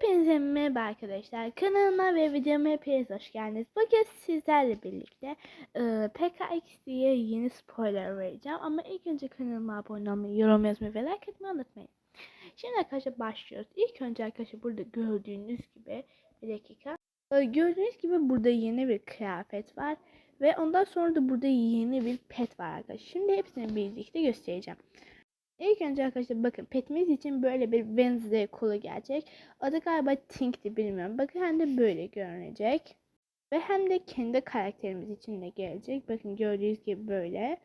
Hepinize merhaba arkadaşlar. Kanalıma ve videoma hepiniz hoş geldiniz. Bugün sizlerle birlikte e, PKX diye yeni spoiler vereceğim. Ama ilk önce kanalıma abone olmayı, yorum yazmayı ve like etmeyi unutmayın. Şimdi arkadaşlar başlıyoruz. İlk önce arkadaşlar burada gördüğünüz gibi bir dakika. E, gördüğünüz gibi burada yeni bir kıyafet var. Ve ondan sonra da burada yeni bir pet var arkadaşlar. Şimdi hepsini birlikte göstereceğim. İlk önce arkadaşlar bakın petimiz için böyle bir Wednesday kolu gelecek. Adı galiba Tink'ti bilmiyorum. Bakın hem de böyle görünecek. Ve hem de kendi karakterimiz için de gelecek. Bakın gördüğünüz gibi böyle.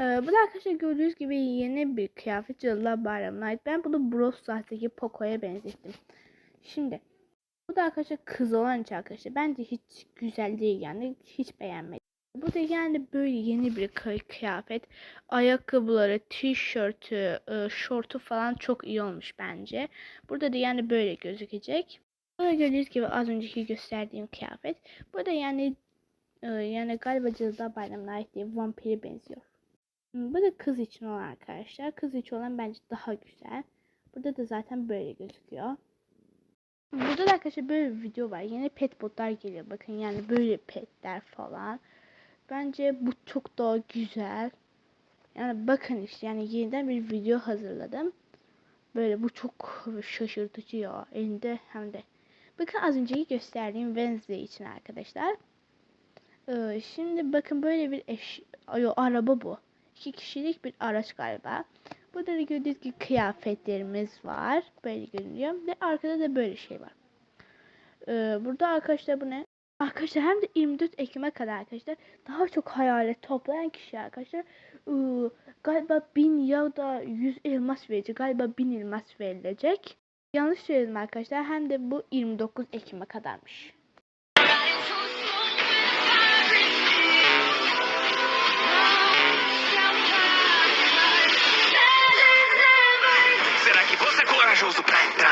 Ee, bu da arkadaşlar gördüğünüz gibi yeni bir kıyafet Cadılar Bayramı'na ait. Ben bunu Brawl Stars'taki Poco'ya benzettim. Şimdi bu da arkadaşlar kız olan için arkadaşlar. Bence hiç güzel değil yani. Hiç beğenmedim. Bu da yani böyle yeni bir kı- kıyafet. Ayakkabıları, tişörtü, e, şortu falan çok iyi olmuş bence. Burada da yani böyle gözükecek. Burada gördüğünüz gibi az önceki gösterdiğim kıyafet. Burada yani e, yani galiba Cadılar Bayramı'na ait değil, vampire benziyor. Hmm, Bu da kız için olan arkadaşlar. Kız için olan bence daha güzel. Burada da zaten böyle gözüküyor. Burada da arkadaşlar böyle bir video var. Yeni pet botlar geliyor. Bakın yani böyle petler falan. Bence bu çok daha güzel. Yani bakın işte yani yeniden bir video hazırladım. Böyle bu çok şaşırtıcı ya. Elinde hem de. Bakın az önceki gösterdiğim Wednesday için arkadaşlar. Ee, şimdi bakın böyle bir eş Yo, araba bu. İki kişilik bir araç galiba. Burada da gördüğünüz gibi kıyafetlerimiz var. Böyle görünüyor. Ve arkada da böyle şey var. Ee, burada arkadaşlar bu ne? Arkadaşlar hem de 24 Ekim'e kadar arkadaşlar daha çok hayalet toplayan kişi arkadaşlar ıı, galiba 1000 ya da 100 elmas verecek. Galiba 1000 elmas verilecek. Yanlış söyledim arkadaşlar. Hem de bu 29 Ekim'e kadarmış. Será que você é corajoso pra entrar?